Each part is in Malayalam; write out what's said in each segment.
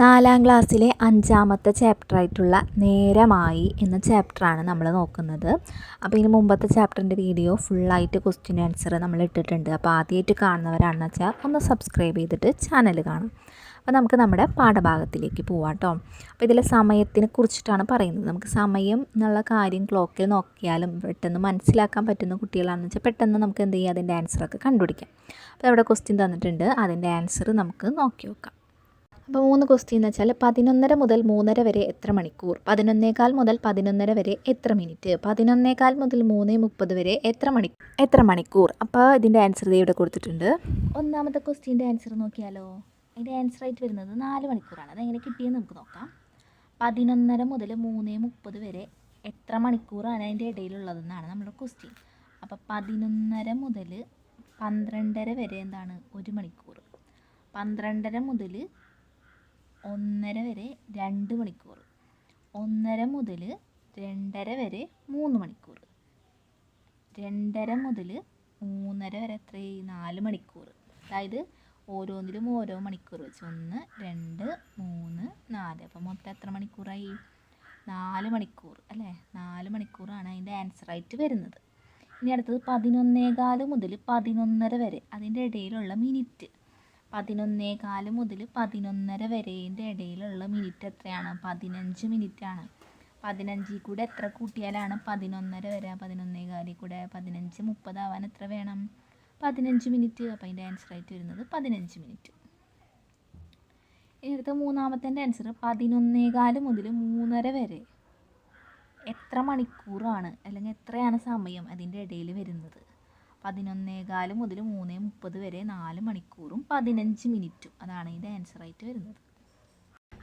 നാലാം ക്ലാസ്സിലെ അഞ്ചാമത്തെ ചാപ്റ്ററായിട്ടുള്ള നേരമായി എന്ന ചാപ്റ്ററാണ് നമ്മൾ നോക്കുന്നത്. അപ്പോൾ ഇതിന് മുമ്പത്തെ ചാപ്റ്ററിന്റെ വീഡിയോ ഫുള്ളായിട്ട് ക്വസ്റ്റ്യൻ ആൻസർ നമ്മൾ ഇട്ടിട്ടുണ്ട്. അപ്പോൾ ആദ്യമായിട്ട് കാണുന്നവരാണെന്ന് വെച്ചാൽ ഒന്ന് സബ്സ്ക്രൈബ് ചെയ്തിട്ട് ചാനൽ കാണും. അപ്പോൾ നമുക്ക് നമ്മുടെ പാഠഭാഗത്തിലേക്ക് പോവാം കേട്ടോ അപ്പോൾ ഇതിലെ സമയത്തിനെ കുറിച്ചിട്ടാണ് പറയുന്നത്. നമുക്ക് സമയം എന്നുള്ള കാര്യം ക്ലോക്കിൽ നോക്കിയാലും പെട്ടെന്ന് മനസ്സിലാക്കാൻ പറ്റുന്ന കുട്ടികളാണെന്ന് വെച്ചാൽ പെട്ടെന്ന് നമുക്ക് എന്ത് ചെയ്യാം? അതിന്റെ ആൻസറൊക്കെ കണ്ടുപിടിക്കാം. അപ്പോൾ അവിടെ ക്വസ്റ്റ്യൻ തന്നിട്ടുണ്ട്. അതിന്റെ ആൻസർ നമുക്ക് നോക്കി നോക്കാം. അപ്പോൾ മൂന്ന് ക്വസ്റ്റ്യൻ എന്ന് വെച്ചാൽ പതിനൊന്നര മുതൽ മൂന്നര വരെ എത്ര മണിക്കൂർ? പതിനൊന്നേകാൽ മുതൽ പതിനൊന്നര വരെ എത്ര മിനിറ്റ്? പതിനൊന്നേകാൽ മുതൽ മൂന്ന് മുപ്പത് വരെ എത്ര മണി എത്ര മണിക്കൂർ? അപ്പോൾ ഇതിന്റെ ആൻസർ ഇവിടെ കൊടുത്തിട്ടുണ്ട്. ഒന്നാമത്തെ ക്വസ്റ്റ്യന്റെ ആൻസർ നോക്കിയാലോ? അതിന്റെ ആൻസർ ആയിട്ട് വരുന്നത് നാല് മണിക്കൂറാണ്. അതെങ്ങനെ കിട്ടിയെന്ന് നമുക്ക് നോക്കാം. പതിനൊന്നര മുതൽ മൂന്ന് മുപ്പത് വരെ എത്ര മണിക്കൂറാണ് അതിന്റെ ഇടയിലുള്ളതെന്നാണ് നമ്മുടെ ക്വസ്റ്റ്യൻ. അപ്പോൾ പതിനൊന്നര മുതൽ പന്ത്രണ്ടര വരെ എന്താണ്? ഒരു മണിക്കൂർ. പന്ത്രണ്ടര മുതൽ ഒന്നര വരെ രണ്ട് മണിക്കൂർ. ഒന്നര മുതൽ രണ്ടര വരെ മൂന്ന് മണിക്കൂർ. രണ്ടര മുതൽ മൂന്നര വരെ എത്രയായി നാല് മണിക്കൂർ. അതായത് ഓരോന്നിലും ഓരോ മണിക്കൂർ വെച്ച് ഒന്ന് രണ്ട് മൂന്ന് നാല്. അപ്പം മൊത്തം എത്ര മണിക്കൂറായി? നാല് മണിക്കൂർ അല്ലേ? നാല് മണിക്കൂറാണ് അതിന്റെ ആൻസറായിട്ട് വരുന്നത്. ഇനി അടുത്തത് പതിനൊന്നേകാൽ മുതൽ പതിനൊന്നര വരെ അതിന്റെ ഇടയിലുള്ള മിനിറ്റ്. പതിനൊന്നേകാൽ മുതൽ പതിനൊന്നര വരേന്റെ ഇടയിലുള്ള മിനിറ്റ് എത്രയാണ്? പതിനഞ്ച് ആണ്. പതിനഞ്ചിൽ കൂടെ എത്ര കൂട്ടിയാലാണ് പതിനൊന്നര വരെ? പതിനൊന്നേ കാലിൽ കൂടെ പതിനഞ്ച് മുപ്പതാവാൻ എത്ര വേണം? പതിനഞ്ച് മിനിറ്റ് അപ്പോൾ അതിന്റെ ആൻസർ ആയിട്ട് വരുന്നത് പതിനഞ്ച് മിനിറ്റ് ഇനിയടുത്ത മൂന്നാമത്തെ ആൻസർ പതിനൊന്നേ കാൽ മുതൽ മൂന്നര വരെ. എത്ര മണിക്കൂറാണ്? അല്ലെങ്കിൽ എത്രയാണ് സമയം അതിന്റെ ഇടയിൽ വരുന്നത്? പതിനൊന്നേകാൽ മുതൽ മൂന്ന് മുപ്പത് വരെ നാല് മണിക്കൂറും പതിനഞ്ച് മിനിറ്റും. അതാണ് ഇതിന്റെ ആൻസറായിട്ട് വരുന്നത്.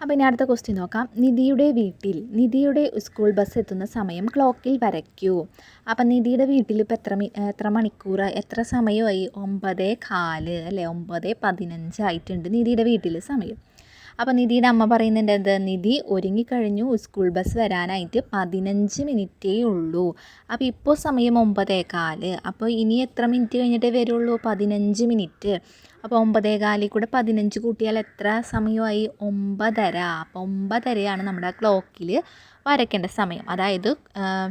അപ്പോൾ ഇനി അടുത്ത ക്വസ്റ്റ്യൻ നോക്കാം. നിധിയുടെ വീട്ടിൽ നിധിയുടെ സ്കൂൾ ബസ് എത്തുന്ന സമയം ക്ലോക്കിൽ വരയ്ക്കൂ. അപ്പം നിധിയുടെ വീട്ടിൽ ഇപ്പോൾ എത്ര എത്ര മണിക്കൂർ എത്ര സമയമായി? ഒമ്പതേ കാൽ അല്ലേ? ഒമ്പത് പതിനഞ്ചായിട്ടുണ്ട് നിധിയുടെ വീട്ടിൽ സമയം. അപ്പോൾ നിധിയുടെ അമ്മ പറയുന്നുണ്ട് എന്ത് നിധി ഒരുങ്ങിക്കഴിഞ്ഞു സ്കൂൾ ബസ് വരാനായിട്ട് പതിനഞ്ച് മിനിറ്റേ ഉള്ളൂ. അപ്പോൾ ഇപ്പോൾ സമയം ഒമ്പതേകാൽ. അപ്പോൾ ഇനി എത്ര മിനിറ്റ് കഴിഞ്ഞിട്ടേ വരുള്ളൂ? പതിനഞ്ച് മിനിറ്റ്. അപ്പോൾ ഒമ്പതേകാലിൽ കൂടെ പതിനഞ്ച് കൂട്ടിയാൽ എത്ര സമയമായി? ഒമ്പതര. അപ്പോൾ ഒമ്പതരയാണ് നമ്മുടെ ക്ലോക്കിൽ വരയ്ക്കേണ്ട സമയം. അതായത്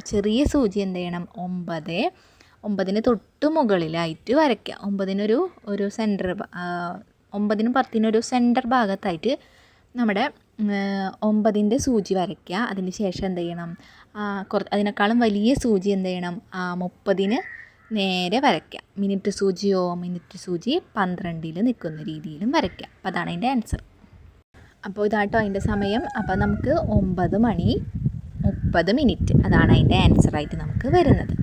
ചെറിയ സൂചി എന്ത് ചെയ്യണം? ഒമ്പത്. ഒമ്പതിന് തൊട്ട് മുകളിലായിട്ട് വരയ്ക്കുക. ഒമ്പതിനൊരു ഒരു സെന്റർ ഒമ്പതിനും പത്തിനൊരു സെന്റർ ഭാഗത്തായിട്ട് നമ്മുടെ ഒമ്പതിന്റെ സൂചി വരയ്ക്കുക. അതിന് ശേഷം എന്ത് ചെയ്യണം? കുറ അതിനേക്കാളും വലിയ സൂചി എന്ത് ചെയ്യണം? മുപ്പതിന് നേരെ വരയ്ക്കുക. മിനിറ്റ് സൂചിയോ മിനിറ്റ് സൂചി പന്ത്രണ്ടിൽ നിൽക്കുന്ന രീതിയിലും വരയ്ക്കുക. അപ്പോൾ അതാണ് അതിന്റെ ആൻസർ അപ്പോൾ ഇതാട്ടോ അതിന്റെ സമയം. അപ്പോൾ നമുക്ക് ഒമ്പത് മണി മുപ്പത് മിനിറ്റ് അതാണ് അതിന്റെ ആൻസറായിട്ട് നമുക്ക് വരുന്നത്.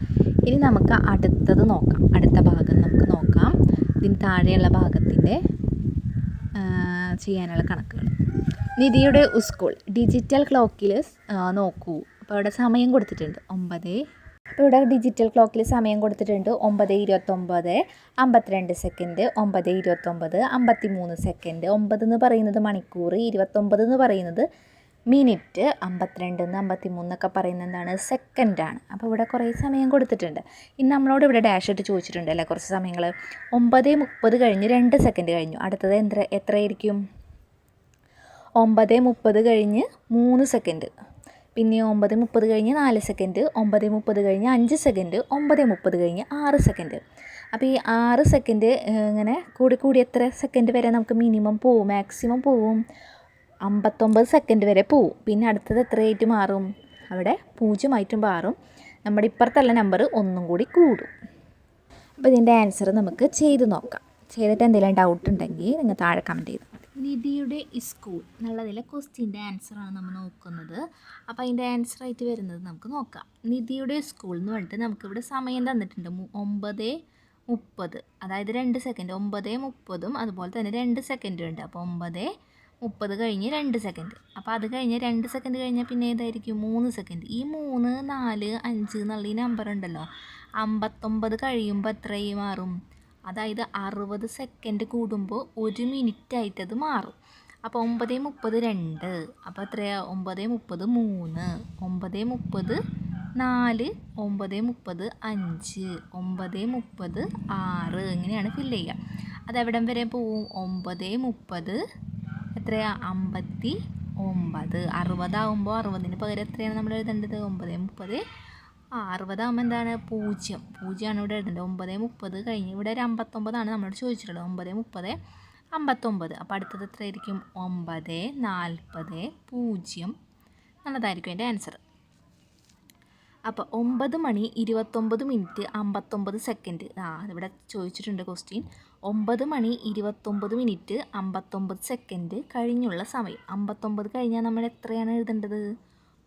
ഇനി നമുക്ക് അടുത്തത് നോക്കാം. അടുത്ത ഭാഗം നമുക്ക് നോക്കാം. ഇതിന് താഴെയുള്ള ഭാഗത്തിന്റെ ചെയ്യാനുള്ള കണക്കുകൾ. നിധിയുടെ സ്കൂൾ ഡിജിറ്റൽ ക്ലോക്കിൽ നോക്കൂ. അപ്പോൾ അവിടെ സമയം കൊടുത്തിട്ടുണ്ട്. ഒമ്പത്. അപ്പോൾ ഇവിടെ ഡിജിറ്റൽ ക്ലോക്കിൽ സമയം കൊടുത്തിട്ടുണ്ട്. ഒമ്പത് ഇരുപത്തൊമ്പത് അമ്പത്തിരണ്ട് സെക്കൻഡ് ഒമ്പത് ഇരുപത്തൊമ്പത് അമ്പത്തി മൂന്ന് സെക്കൻഡ് ഒമ്പത് എന്ന് പറയുന്നത് മണിക്കൂർ ഇരുപത്തൊമ്പത് എന്ന് പറയുന്നത് മിനിറ്റ് അമ്പത്തിരണ്ട് എന്ന് അമ്പത്തി മൂന്നൊക്കെ പറയുന്നത് എന്താണ് സെക്കൻഡാണ് അപ്പോൾ ഇവിടെ കുറേ സമയം കൊടുത്തിട്ടുണ്ട്. ഇനി നമ്മളോട് ഇവിടെ ഡാഷ് ഇട്ട് ചോദിച്ചിട്ടുണ്ട് അല്ലേ കുറച്ച് സമയങ്ങൾ ഒമ്പത് മുപ്പത് കഴിഞ്ഞ് രണ്ട് സെക്കൻഡ് കഴിഞ്ഞു. അടുത്തത് എത്ര എത്രയായിരിക്കും? ഒമ്പത് മുപ്പത് കഴിഞ്ഞ് മൂന്ന് സെക്കൻഡ് പിന്നെ ഒമ്പത് മുപ്പത് കഴിഞ്ഞ് നാല് സെക്കൻഡ് ഒമ്പത് മുപ്പത് കഴിഞ്ഞ് അഞ്ച് സെക്കൻഡ് ഒമ്പത് മുപ്പത് കഴിഞ്ഞ് ആറ് സെക്കൻഡ് അപ്പോൾ ഈ ആറ് സെക്കൻഡ് ഇങ്ങനെ കൂടി കൂടി എത്ര സെക്കൻഡ് വരെ നമുക്ക് മിനിമം പോവും? മാക്സിമം പോവും? അമ്പത്തൊമ്പത് സെക്കൻഡ് വരെ പോവും. പിന്നെ അടുത്തത് എത്രയായിട്ട് മാറും? അവിടെ പൂജ്യമായിട്ട് മാറും. നമ്മുടെ ഇപ്പുറത്തുള്ള നമ്പർ ഒന്നും കൂടി കൂടും. അപ്പോൾ ഇതിന്റെ ആൻസർ നമുക്ക് ചെയ്ത് നോക്കാം. ചെയ്തിട്ട് എന്തെങ്കിലും ഡൗട്ട് ഉണ്ടെങ്കിൽ നിങ്ങൾ താഴെ കമന്റ് ചെയ്താൽ മതി. നിധിയുടെ സ്കൂൾ എന്നുള്ളതിലെ ക്വസ്റ്റ്യന്റെ ആൻസറാണ് നമ്മൾ നോക്കുന്നത്. അപ്പോൾ അതിന്റെ ആൻസറായിട്ട് വരുന്നത് നമുക്ക് നോക്കാം. നിധിയുടെ സ്കൂൾ എന്ന് പറഞ്ഞിട്ട് നമുക്കിവിടെ സമയം തന്നിട്ടുണ്ട്. ഒമ്പത് മുപ്പത്. അതായത് രണ്ട് സെക്കൻഡ് ഒമ്പത് മുപ്പതും അതുപോലെ തന്നെ രണ്ട് സെക്കൻഡും ഉണ്ട്. അപ്പോൾ ഒമ്പത് മുപ്പത് കഴിഞ്ഞ് രണ്ട് സെക്കൻഡ് അപ്പോൾ അത് കഴിഞ്ഞ് രണ്ട് സെക്കൻഡ് കഴിഞ്ഞാൽ പിന്നെ ഏതായിരിക്കും? മൂന്ന് സെക്കൻഡ് ഈ മൂന്ന് നാല് അഞ്ച് എന്നുള്ള ഈ നമ്പർ ഉണ്ടല്ലോ. അമ്പത്തൊമ്പത് കഴിയുമ്പോൾ എത്രയായി മാറും? അതായത് അറുപത് സെക്കൻഡ് കൂടുമ്പോൾ ഒരു മിനിറ്റ് ആയിട്ട് അത് മാറും. അപ്പോൾ ഒമ്പത് മുപ്പത് രണ്ട്. അപ്പോൾ എത്രയാണ് ഒമ്പത് മുപ്പത് മൂന്ന്. ഒമ്പത് മുപ്പത് നാല്. ഒമ്പത് മുപ്പത് അഞ്ച്. ഒമ്പത് മുപ്പത് ആറ്. ഇങ്ങനെയാണ് ഫില്ല് ചെയ്യുക. അതെവിടം വരെ പോവും? ഒമ്പത് മുപ്പത് എത്രയാ? അമ്പത്തി ഒമ്പത്. അറുപതാവുമ്പോൾ അറുപതിന് പകരം എത്രയാണ് നമ്മൾ എഴുതേണ്ടത്? ഒമ്പത് മുപ്പത്. ആ അറുപതാകുമ്പോൾ എന്താണ്? പൂജ്യം. പൂജ്യമാണ് ഇവിടെ എഴുതേണ്ടത്. ഒമ്പത് മുപ്പത് കഴിഞ്ഞ് ഇവിടെ ഒരു അമ്പത്തൊമ്പതാണ് നമ്മളോട് ചോദിച്ചിട്ടുള്ളത്. ഒമ്പത് മുപ്പത് അമ്പത്തൊമ്പത്. അപ്പോൾ അടുത്തത് എത്രയായിരിക്കും? ഒമ്പത് നാൽപ്പത് പൂജ്യം. എന്നുള്ളതായിരിക്കും എന്റെ ആൻസർ. അപ്പോൾ ഒമ്പത് മണി ഇരുപത്തൊമ്പത് മിനിറ്റ് അമ്പത്തൊമ്പത് സെക്കൻഡ്. ആ ഇവിടെ ചോദിച്ചിട്ടുണ്ട് ക്വസ്റ്റ്യൻ. ഒമ്പത് മണി ഇരുപത്തൊമ്പത് മിനിറ്റ് അമ്പത്തൊമ്പത് സെക്കൻഡ് കഴിഞ്ഞുള്ള സമയം. അമ്പത്തൊമ്പത് കഴിഞ്ഞാൽ നമ്മൾ എത്രയാണ് എഴുതേണ്ടത്?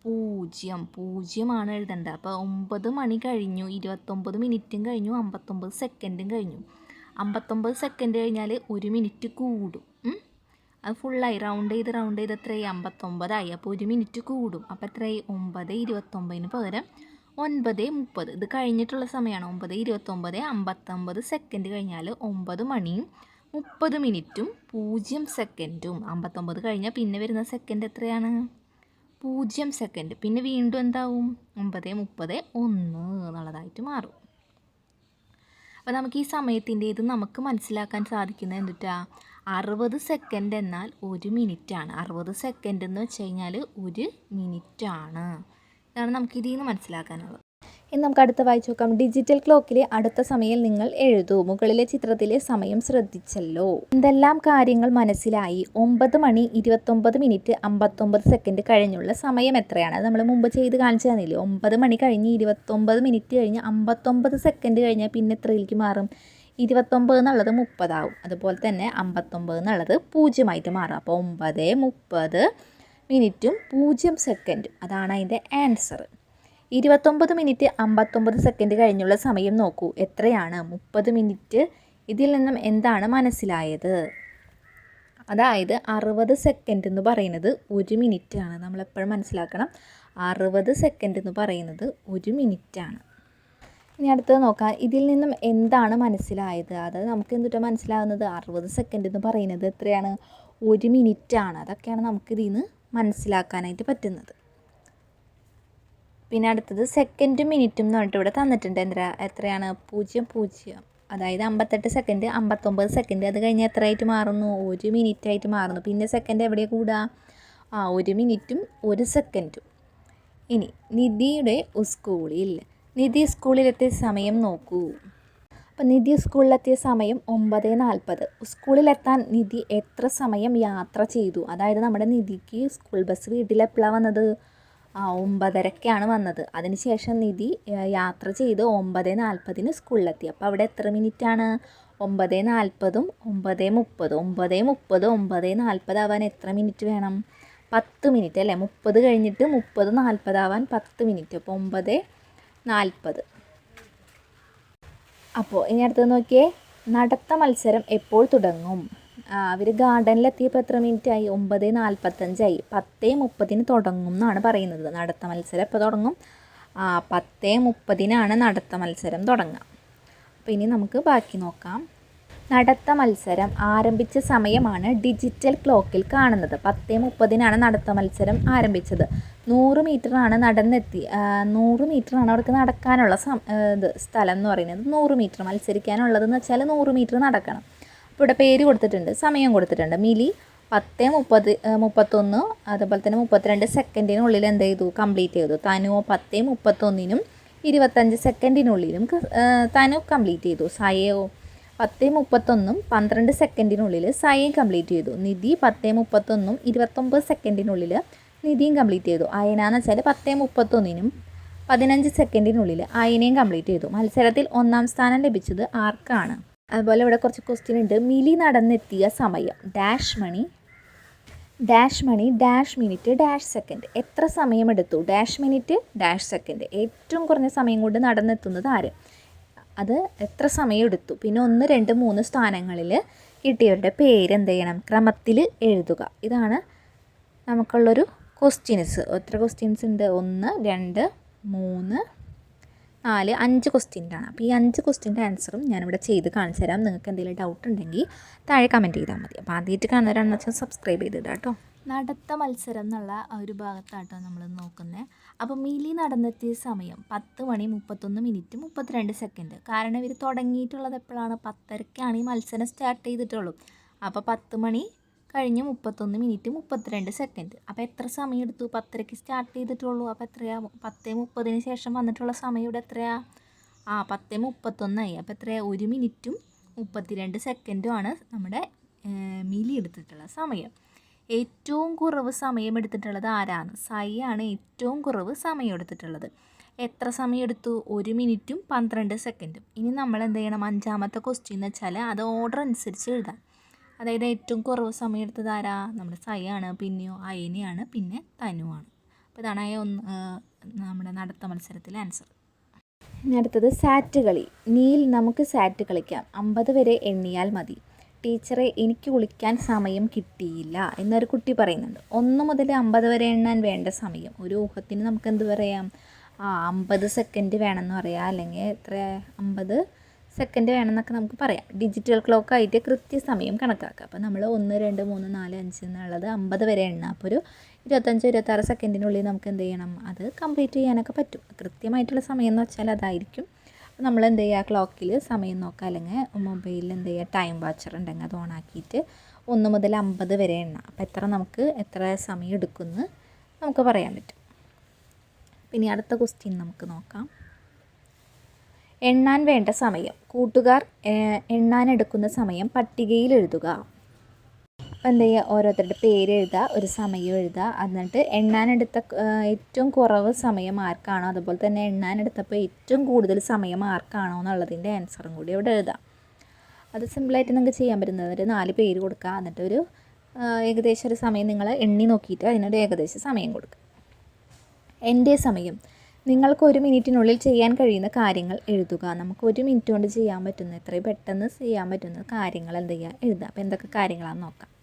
പൂജ്യം. പൂജ്യമാണ് എഴുതേണ്ടത്. അപ്പോൾ ഒമ്പത് മണി കഴിഞ്ഞു ഇരുപത്തൊമ്പത് മിനിറ്റും കഴിഞ്ഞു അമ്പത്തൊമ്പത് സെക്കൻഡും കഴിഞ്ഞു. അമ്പത്തൊമ്പത് സെക്കൻഡ് കഴിഞ്ഞാൽ ഒരു മിനിറ്റ് കൂടും. അത് ഫുള്ളായി. റൗണ്ട് ചെയ്ത് റൗണ്ട് ചെയ്ത് എത്രയായി? അമ്പത്തൊമ്പതായി. അപ്പോൾ ഒരു മിനിറ്റ് കൂടും. അപ്പോൾ എത്രയായി? ഒമ്പത് ഇരുപത്തൊമ്പതിന് പകരം ഒൻപത് മുപ്പത്. ഇത് കഴിഞ്ഞിട്ടുള്ള സമയമാണ് ഒമ്പത് ഇരുപത്തൊമ്പത് അമ്പത്തൊമ്പത് സെക്കൻഡ് കഴിഞ്ഞാൽ ഒമ്പത് മണിയും മുപ്പത് മിനിറ്റും പൂജ്യം സെക്കൻഡും അമ്പത്തൊമ്പത് കഴിഞ്ഞാൽ പിന്നെ വരുന്ന സെക്കൻഡ് എത്രയാണ്? പൂജ്യം സെക്കൻഡ് പിന്നെ വീണ്ടും എന്താവും? ഒമ്പത് മുപ്പത് ഒന്ന് എന്നുള്ളതായിട്ട് മാറും. അപ്പോൾ നമുക്ക് ഈ സമയത്തിന്റെ ഇത് നമുക്ക് മനസ്സിലാക്കാൻ സാധിക്കുന്നത് എന്തുട്ടാ? അറുപത് സെക്കൻഡ് എന്നാൽ ഒരു മിനിറ്റാണ്. അറുപത് സെക്കൻഡ് എന്ന് വെച്ച് കഴിഞ്ഞാൽ ഒരു മിനിറ്റാണ്. ഇതാണ് നമുക്ക് ഇതിൽ നിന്ന് മനസ്സിലാക്കാനുള്ളത്. ഇനി നമുക്ക് അടുത്ത വായിച്ചു നോക്കാം. ഡിജിറ്റൽ ക്ലോക്കിലെ അടുത്ത സമയം നിങ്ങൾ എഴുതൂ. മുകളിലെ ചിത്രത്തിലെ സമയം ശ്രദ്ധിച്ചല്ലോ. എന്തെല്ലാം കാര്യങ്ങൾ മനസ്സിലായി? ഒമ്പത് മണി ഇരുപത്തൊമ്പത് മിനിറ്റ് അമ്പത്തൊമ്പത് സെക്കൻഡ് കഴിഞ്ഞുള്ള സമയം എത്രയാണ്? നമ്മൾ മുമ്പ് ചെയ്ത് കാണിച്ചു തന്നില്ലേ? ഒമ്പത് മണി കഴിഞ്ഞ് ഇരുപത്തൊമ്പത് മിനിറ്റ് കഴിഞ്ഞ് അമ്പത്തൊമ്പത് സെക്കൻഡ് കഴിഞ്ഞാൽ പിന്നെ എത്രയിലേക്ക് മാറും? ഇരുപത്തൊമ്പത് എന്നുള്ളത് മുപ്പതാവും. അതുപോലെ തന്നെ അമ്പത്തൊമ്പത് എന്നുള്ളത് പൂജ്യമായിട്ട് മാറും. അപ്പോൾ ഒമ്പത് മുപ്പത് മിനിറ്റും പൂജ്യം സെക്കൻഡും അതാണ് അതിന്റെ ആൻസർ ഇരുപത്തൊമ്പത് മിനിറ്റ് അമ്പത്തൊമ്പത് സെക്കൻഡ് കഴിഞ്ഞുള്ള സമയം നോക്കൂ. എത്രയാണ്? മുപ്പത് മിനിറ്റ്. ഇതിൽ നിന്നും എന്താണ് മനസ്സിലായത്? അതായത് അറുപത് സെക്കൻഡ് എന്ന് പറയുന്നത് ഒരു മിനിറ്റ് മിനിറ്റാണ് നമ്മളെപ്പോഴും മനസ്സിലാക്കണം. അറുപത് സെക്കൻഡ് എന്ന് പറയുന്നത് ഒരു മിനിറ്റ് ആണ്. ഇനി അടുത്തത് നോക്കാം. ഇതിൽ നിന്നും എന്താണ് മനസ്സിലായത്? അതായത് നമുക്ക് എന്തുട്ടാ മനസ്സിലാകുന്നത് അറുപത് സെക്കൻഡ് എന്ന് പറയുന്നത് എത്രയാണ്? ഒരു മിനിറ്റാണ് അതൊക്കെയാണ് നമുക്കിതിൽ നിന്ന് മനസ്സിലാക്കാനായിട്ട് പറ്റുന്നത്. പിന്നെ അടുത്തത് സെക്കൻഡും മിനിറ്റും എന്ന് പറഞ്ഞിട്ട് ഇവിടെ തന്നിട്ടുണ്ട്. എന്താ എത്രയാണ്? പൂജ്യം പൂജ്യം. അതായത് അമ്പത്തെട്ട് സെക്കൻഡ് അമ്പത്തൊമ്പത് സെക്കൻഡ് അത് കഴിഞ്ഞ് എത്രയായിട്ട് മാറുന്നു? ഒരു മിനിറ്റ് ആയിട്ട് മാറുന്നു. പിന്നെ സെക്കൻഡ് എവിടെ കൂടാ? ആ ഒരു മിനിറ്റും ഒരു സെക്കൻഡും ഇനി നിധിയുടെ സ്കൂളിൽ നിധി സ്കൂളിലെത്തിയ സമയം നോക്കൂ. അപ്പം നിധി സ്കൂളിലെത്തിയ സമയം ഒമ്പത് നാൽപ്പത്. സ്കൂളിലെത്താൻ നിധി എത്ര സമയം യാത്ര ചെയ്തു? അതായത് നമ്മുടെ നിധിക്ക് സ്കൂൾ ബസ് വീട്ടിലെപ്പോഴാണ് വന്നത്? ആ ഒമ്പതരക്കാണ് വന്നത്. അതിനുശേഷം നിധി യാത്ര ചെയ്ത് ഒമ്പത് നാൽപ്പതിന് സ്കൂളിലെത്തി. അപ്പോൾ അവിടെ എത്ര മിനിറ്റാണ്? ഒമ്പത് നാൽപ്പതും ഒമ്പത് മുപ്പത്. ഒമ്പത് മുപ്പത് ഒമ്പത് നാൽപ്പത് ആവാൻ എത്ര മിനിറ്റ് വേണം? പത്ത് മിനിറ്റ് അല്ലേ? മുപ്പത് കഴിഞ്ഞിട്ട് മുപ്പത് നാൽപ്പതാവാൻ പത്ത് മിനിറ്റ്. അപ്പോൾ ഒമ്പത് നാൽപ്പത്. അപ്പോൾ ഇനി അടുത്തത് നോക്കിയേ. നടത്ത മത്സരം എപ്പോൾ തുടങ്ങും? അവർ ഗാർഡനിലെത്തിയപ്പോൾ എത്ര മിനിറ്റ് ആയി ഒമ്പത് നാൽപ്പത്തഞ്ചായി പത്തേ മുപ്പതിന് തുടങ്ങും എന്നാണ് പറയുന്നത്. നടത്ത മത്സരം എപ്പോൾ തുടങ്ങും? പത്തേ മുപ്പതിനാണ് നടത്ത മത്സരം തുടങ്ങുക അപ്പോൾ ഇനി നമുക്ക് ബാക്കി നോക്കാം. നടത്ത മത്സരം ആരംഭിച്ച സമയമാണ് ഡിജിറ്റൽ ക്ലോക്കിൽ കാണുന്നത്. പത്തേ മുപ്പതിനാണ് നടത്ത മത്സരം ആരംഭിച്ചത്. നൂറ് മീറ്ററാണ് നടന്നെത്തി നൂറ് മീറ്ററാണ് അവർക്ക് നടക്കാനുള്ള സം ഇത് സ്ഥലം എന്ന് പറയുന്നത്. നൂറ് മീറ്റർ മത്സരിക്കാനുള്ളതെന്ന് വെച്ചാൽ നൂറ് മീറ്റർ നടക്കണം. അപ്പോൾ ഇവിടെ പേര് കൊടുത്തിട്ടുണ്ട് സമയം കൊടുത്തിട്ടുണ്ട്. മിലി പത്ത് മുപ്പത് മുപ്പത്തൊന്ന് അതുപോലെ തന്നെ മുപ്പത്തിരണ്ട് സെക്കൻഡിനുള്ളിൽ എന്ത് ചെയ്തു? കംപ്ലീറ്റ് ചെയ്തു. തനുവോ പത്ത് മുപ്പത്തൊന്നിനും ഇരുപത്തഞ്ച് സെക്കൻഡിനുള്ളിലും തനു കംപ്ലീറ്റ് ചെയ്തു. സയയോ പത്ത് മുപ്പത്തൊന്നും പന്ത്രണ്ട് സെക്കൻഡിനുള്ളിൽ സയയും കംപ്ലീറ്റ് ചെയ്തു. നിധി പത്ത് മുപ്പത്തൊന്നും ഇരുപത്തൊമ്പത് സെക്കൻഡിനുള്ളിൽ നിധിയും കംപ്ലീറ്റ് ചെയ്തു. അയന എന്ന് വെച്ചാൽ പത്ത് മുപ്പത്തൊന്നിനും പതിനഞ്ച് സെക്കൻഡിനുള്ളിൽ അയനയും കംപ്ലീറ്റ് ചെയ്തു. മത്സരത്തിൽ ഒന്നാം സ്ഥാനം ലഭിച്ചത് ആർക്കാണ്? അതുപോലെ ഇവിടെ കുറച്ച് ക്വസ്റ്റ്യൻ ഉണ്ട്. മിലി നടന്നെത്തിയ സമയം. ഡാഷ് മണി ഡാഷ് മണി ഡാഷ് മിനിറ്റ് ഡാഷ് സെക്കൻഡ്. എത്ര സമയമെടുത്തു? Dash minute dash second. ഏറ്റവും കുറഞ്ഞ സമയം കൊണ്ട് നടന്നെത്തുന്നത് ആര്? അത് എത്ര സമയം എടുത്തു പിന്നെ ഒന്ന് രണ്ട് മൂന്ന് സ്ഥാനങ്ങളിൽ കിട്ടിയവരുടെ പേര് എന്ത് ചെയ്യണം ക്രമത്തിൽ എഴുതുക. ഇതാണ് നമുക്കുള്ളൊരു ക്വസ്റ്റ്യൻസ് എത്ര ക്വസ്റ്റ്യൻസ് ഉണ്ട്? ഒന്ന് രണ്ട് മൂന്ന് നാല് അഞ്ച് ക്വസ്റ്റ്യന്റെ ആണ്. അപ്പോൾ ഈ അഞ്ച് ക്വസ്റ്റ്യന്റെ ആൻസറും ഞാനിവിടെ ചെയ്ത് കാണിച്ചു തരാം. നിങ്ങൾക്ക് എന്തെങ്കിലും ഡൗട്ട് ഉണ്ടെങ്കിൽ താഴെ കമന്റ് ചെയ്താൽ മതി. അപ്പോൾ ആദ്യമായിട്ട് കാണുന്നവരാണെന്ന് വെച്ചാൽ സബ്സ്ക്രൈബ് ചെയ്തിടാം കേട്ടോ. നടത്ത മത്സരം എന്നുള്ള ഒരു ഭാഗത്താട്ടോ നമ്മൾ നോക്കുന്നത് അപ്പോൾ മിലി നടന്നെത്തിയ സമയം പത്ത് മണി മുപ്പത്തൊന്ന് മിനിറ്റ് മുപ്പത്തിരണ്ട് സെക്കൻഡ്. കാരണം ഇവർ തുടങ്ങിയിട്ടുള്ളത് എപ്പോഴാണ് പത്തരക്കാണ് ഈ മത്സരം സ്റ്റാർട്ട് ചെയ്തിട്ടുള്ളൂ. അപ്പോൾ പത്ത് മണി കഴിഞ്ഞ് മുപ്പത്തൊന്ന് മിനിറ്റ് മുപ്പത്തിരണ്ട് സെക്കൻഡ്. അപ്പോൾ എത്ര സമയം എടുത്തു? പത്തരയ്ക്ക് സ്റ്റാർട്ട് ചെയ്തിട്ടുള്ളൂ. അപ്പോൾ എത്രയാ? പത്തേ മുപ്പതിന് ശേഷം വന്നിട്ടുള്ള സമയം ഇവിടെ എത്രയാ? ആ പത്തേ മുപ്പത്തൊന്നായി. അപ്പോൾ എത്രയാ? ഒരു മിനിറ്റും മുപ്പത്തിരണ്ട് സെക്കൻഡുമാണ് നമ്മുടെ മിലി എടുത്തിട്ടുള്ള സമയം. ഏറ്റവും കുറവ് സമയമെടുത്തിട്ടുള്ളത് ആരാണ്? സൈ ആണ് ഏറ്റവും കുറവ് സമയം എടുത്തിട്ടുള്ളത് എത്ര സമയം എടുത്തു ഒരു മിനിറ്റും പന്ത്രണ്ട് സെക്കൻഡും. ഇനി നമ്മൾ എന്ത് ചെയ്യണം അഞ്ചാമത്തെ ക്വസ്റ്റ്യൻ എന്ന് വെച്ചാൽ അത് ഓർഡർ അനുസരിച്ച് എഴുതാം. അതായത് ഏറ്റവും കുറവ് സമയം എടുത്തത് ആരാ? നമ്മുടെ സൈ ആണ് പിന്നെയോ അയനെയാണ് പിന്നെ തനുവാണ്. അപ്പോൾ ഇതാണ് അയ ഒന്ന് നമ്മുടെ നടത്ത മത്സരത്തിലെ ആൻസർ ഇനി അടുത്തത് സാറ്റ് കളി. നീൽ നമുക്ക് സാറ്റ് കളിക്കാം. അമ്പത് വരെ എണ്ണിയാൽ മതി. ടീച്ചറെ എനിക്ക് കുളിക്കാൻ സമയം കിട്ടിയില്ല എന്നൊരു കുട്ടി പറയുന്നുണ്ട്. ഒന്ന് മുതൽ അമ്പത് വരെ എണ്ണാൻ വേണ്ട സമയം. ഒരു ഊഹത്തിന് നമുക്ക് എന്ത് പറയാം? ആ അമ്പത് സെക്കൻഡ് വേണമെന്ന് പറയാം. അല്ലെങ്കിൽ എത്ര? അമ്പത് സെക്കൻഡ് വേണമെന്നൊക്കെ നമുക്ക് പറയാം. ഡിജിറ്റൽ ക്ലോക്ക് ആയിട്ട് കൃത്യസമയം കണക്കാക്കുക അപ്പോൾ നമ്മൾ ഒന്ന് രണ്ട് മൂന്ന് നാല് അഞ്ച് എന്നുള്ളത് അമ്പത് വരെ എണ്ണ. അപ്പോൾ ഒരു ഇരുപത്തഞ്ച് ഇരുപത്താറ് സെക്കൻഡിനുള്ളിൽ നമുക്ക് എന്ത് ചെയ്യണം? അത് കംപ്ലീറ്റ് ചെയ്യാനൊക്കെ പറ്റും. കൃത്യമായിട്ടുള്ള സമയം എന്ന് വെച്ചാൽ അതായിരിക്കും. നമ്മൾ എന്ത് ചെയ്യുക ക്ലോക്കിൽ സമയം നോക്കുക അല്ലെങ്കിൽ മൊബൈലിൽ എന്ത് ചെയ്യുക ടൈം വാച്ചർ ഉണ്ടെങ്കിൽ അത് ഓണാക്കിയിട്ട് ഒന്ന് മുതൽ അമ്പത് വരെ എണ്ണ. അപ്പോൾ എത്ര നമുക്ക് എത്ര സമയം എടുക്കുമെന്ന് നമുക്ക് പറയാൻ പറ്റും. പിന്നെ അടുത്ത ക്വസ്റ്റ്യൻ നമുക്ക് നോക്കാം. എണ്ണാൻ വേണ്ട സമയം. കൂട്ടുകാർ എണ്ണാൻ എടുക്കുന്ന സമയം പട്ടികയിൽ എഴുതുക. എന്ത് ചെയ്യുക ഓരോരുത്തരുടെ പേര് എഴുതുക ഒരു സമയം എഴുതുക എന്നിട്ട് എണ്ണാനെടുത്ത ഏറ്റവും കുറവ് സമയം ആർക്കാണോ? അതുപോലെ തന്നെ എണ്ണാനെടുത്തപ്പോൾ ഏറ്റവും കൂടുതൽ സമയം ആർക്കാണോ എന്നുള്ളതിന്റെ ആൻസറും കൂടി അവിടെ എഴുതാം. അത് സിമ്പിളായിട്ട് നിങ്ങൾക്ക് ചെയ്യാൻ പറ്റുന്നത് ഒരു നാല് പേര് കൊടുക്കുക. എന്നിട്ട് ഒരു ഏകദേശം ഒരു സമയം നിങ്ങൾ എണ്ണി നോക്കിയിട്ട് അതിനൊരു ഏകദേശം സമയം കൊടുക്കുക. എന്റെ സമയം. നിങ്ങൾക്ക് ഒരു മിനിറ്റിനുള്ളിൽ ചെയ്യാൻ കഴിയുന്ന കാര്യങ്ങൾ എഴുതുക. നമുക്ക് ഒരു മിനിറ്റ് കൊണ്ട് ചെയ്യാൻ പറ്റുന്ന എത്രയും പെട്ടെന്ന് ചെയ്യാൻ പറ്റുന്ന കാര്യങ്ങൾ എന്ത് ചെയ്യുക എഴുതുക അപ്പോൾ എന്തൊക്കെ കാര്യങ്ങളാണെന്ന് നോക്കാം.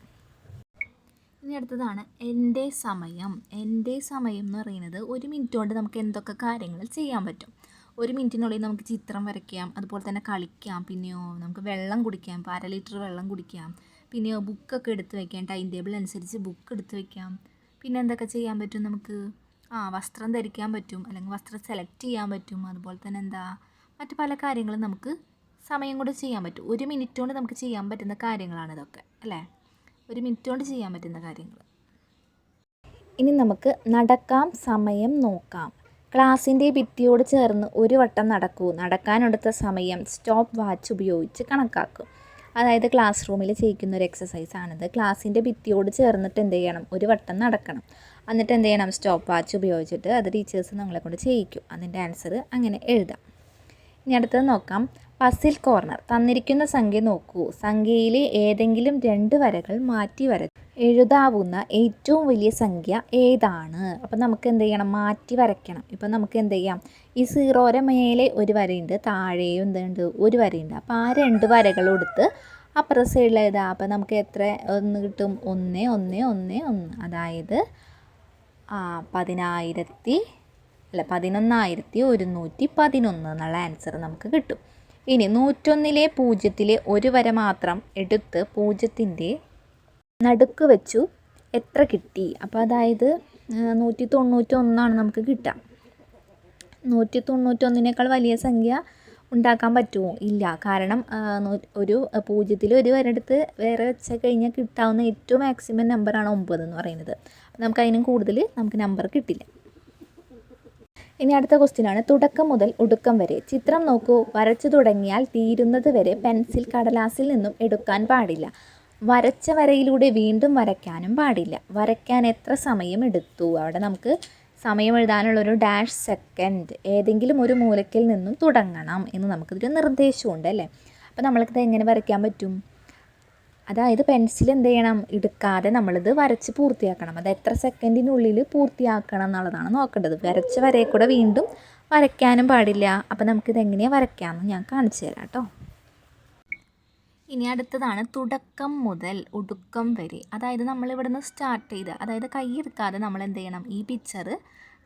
ഇനി അടുത്തതാണ് എന്റെ സമയം. എന്റെ സമയം എന്ന് പറയുന്നത് ഒരു മിനിറ്റ് കൊണ്ട് നമുക്ക് എന്തൊക്കെ കാര്യങ്ങൾ ചെയ്യാൻ പറ്റും. ഒരു മിനിറ്റിനുള്ളിൽ നമുക്ക് ചിത്രം വരയ്ക്കാം അതുപോലെ തന്നെ കളിക്കാം പിന്നെയോ നമുക്ക് വെള്ളം കുടിക്കാം അര ലിറ്റർ വെള്ളം കുടിക്കാം പിന്നെയോ ബുക്കൊക്കെ എടുത്ത് വയ്ക്കാം ടൈം ടേബിൾ അനുസരിച്ച് ബുക്ക് എടുത്ത് വയ്ക്കാം പിന്നെ എന്തൊക്കെ ചെയ്യാൻ പറ്റും നമുക്ക്? ആ വസ്ത്രം ധരിക്കാൻ പറ്റും അല്ലെങ്കിൽ വസ്ത്രം സെലക്ട് ചെയ്യാൻ പറ്റും അതുപോലെ തന്നെ എന്താ മറ്റു പല കാര്യങ്ങളും നമുക്ക് സമയം കൊണ്ട് ചെയ്യാൻ പറ്റും. ഒരു മിനിറ്റ് കൊണ്ട് നമുക്ക് ചെയ്യാൻ പറ്റുന്ന കാര്യങ്ങളാണ് ഇതൊക്കെ അല്ലേ? ഒരു മിനിറ്റ് കൊണ്ട് ചെയ്യാൻ പറ്റുന്ന കാര്യങ്ങൾ ഇനി നമുക്ക് നടക്കാം സമയം നോക്കാം. ക്ലാസ്സിന്റെ ഭിത്തിയോട് ചേർന്ന് ഒരു വട്ടം നടക്കൂ. നടക്കാനെടുത്ത സമയം സ്റ്റോപ്പ് വാച്ച് ഉപയോഗിച്ച് കണക്കാക്കും. അതായത് ക്ലാസ് റൂമിൽ ചെയ്യിക്കുന്ന ഒരു എക്സസൈസ് ആണിത്. ക്ലാസ്സിന്റെ ഭിത്തിയോട് ചേർന്നിട്ട് എന്ത് ചെയ്യണം? ഒരു വട്ടം നടക്കണം. എന്നിട്ട് എന്ത് ചെയ്യണം? സ്റ്റോപ്പ് വാച്ച് ഉപയോഗിച്ചിട്ട് അത് ടീച്ചേഴ്സ് നിങ്ങളെ കൊണ്ട് ചെയ്യിക്കും. അതിന്റെ ആൻസർ അങ്ങനെ എഴുതാം. ഇനി അടുത്തത് നോക്കാം. Puzzle corner. തന്നിരിക്കുന്ന സംഖ്യ നോക്കൂ. സംഖ്യയിലെ ഏതെങ്കിലും രണ്ട് വരകൾ മാറ്റി വര എഴുതാവുന്ന ഏറ്റവും വലിയ സംഖ്യ ഏതാണ്? അപ്പം നമുക്ക് എന്ത് ചെയ്യണം? മാറ്റി വരയ്ക്കണം. ഇപ്പം നമുക്ക് എന്ത് ചെയ്യാം? ഈ സീറോയുടെ മേലെ ഒരു വരയുണ്ട് താഴെയും എന്തുണ്ട് ഒരു വരയുണ്ട്. അപ്പോൾ ആ രണ്ട് വരകളെടുത്ത് അപ്പുറം സൈഡിൽ എഴുതാം. അപ്പം നമുക്ക് എത്ര? ഒന്ന് കിട്ടും. ഒന്ന് ഒന്ന് ഒന്ന് ഒന്ന്. അതായത് പതിനായിരത്തി അല്ല പതിനൊന്നായിരത്തി ഒരുന്നൂറ്റി പതിനൊന്ന് എന്നുള്ള ആൻസർ നമുക്ക് കിട്ടും. ഇനി നൂറ്റൊന്നിലെ പൂജ്യത്തിലെ ഒരു വര മാത്രം എടുത്ത് പൂജ്യത്തിന്റെ നടുക്ക് വെച്ചു. എത്ര കിട്ടി? അപ്പോൾ അതായത് നൂറ്റി തൊണ്ണൂറ്റി ഒന്നാണ് നമുക്ക് കിട്ടുക. നൂറ്റി തൊണ്ണൂറ്റൊന്നിനേക്കാൾ വലിയ സംഖ്യ ഉണ്ടാക്കാൻ പറ്റുമോ? ഇല്ല. കാരണം ഒരു പൂജ്യത്തിൽ ഒരു വരെടുത്ത് വേറെ വെച്ച് കഴിഞ്ഞാൽ കിട്ടാവുന്ന ഏറ്റവും മാക്സിമം നമ്പറാണ് ഒമ്പത് എന്ന് പറയുന്നത്. നമുക്ക് അതിനും കൂടുതൽ നമുക്ക് നമ്പർ കിട്ടില്ല. ഇനി അടുത്ത ക്വസ്റ്റ്യൻ ആണ്. തുടക്കം മുതൽ ഒടുക്കം വരെ. ചിത്രം നോക്കൂ. വരച്ചു തുടങ്ങിയാൽ തീരുന്നത് വരെ പെൻസിൽ കടലാസിൽ നിന്നും എടുക്കാൻ പാടില്ല. വരച്ച വരയിലൂടെ വീണ്ടും വരയ്ക്കാനും പാടില്ല. വരയ്ക്കാൻ എത്ര സമയം എടുത്തു? അവിടെ നമുക്ക് സമയം എഴുതാനുള്ള ഒരു ഡാഷ് സെക്കൻഡ് ഏതെങ്കിലും ഒരു മൂലക്കിൽ നിന്നും തുടങ്ങണം എന്ന് നമുക്കിതൊരു നിർദ്ദേശമുണ്ട് അല്ലേ? അപ്പോൾ നമ്മൾക്കിത് എങ്ങനെ വരയ്ക്കാൻ പറ്റും? അതായത് പെൻസിൽ എന്ത് ചെയ്യണം? എടുക്കാതെ നമ്മളിത് വരച്ച് പൂർത്തിയാക്കണം. അത് എത്ര സെക്കൻഡിനുള്ളിൽ പൂർത്തിയാക്കണം എന്നുള്ളതാണ് നോക്കേണ്ടത്. വരച്ച വരയെ കൂടെ വീണ്ടും വരയ്ക്കാനും പാടില്ല. അപ്പം നമുക്കിത് എങ്ങനെയാണ് വരയ്ക്കാമെന്ന് ഞാൻ കാണിച്ചു തരാം കേട്ടോ. ഇനി അടുത്തതാണ് തുടക്കം മുതൽ ഒടുക്കം വരെ. അതായത് നമ്മൾ ഇവിടുന്ന് സ്റ്റാർട്ട് ചെയ്ത് അതായത് കൈ എടുക്കാതെ നമ്മൾ എന്ത് ചെയ്യണം? ഈ പിക്ചർ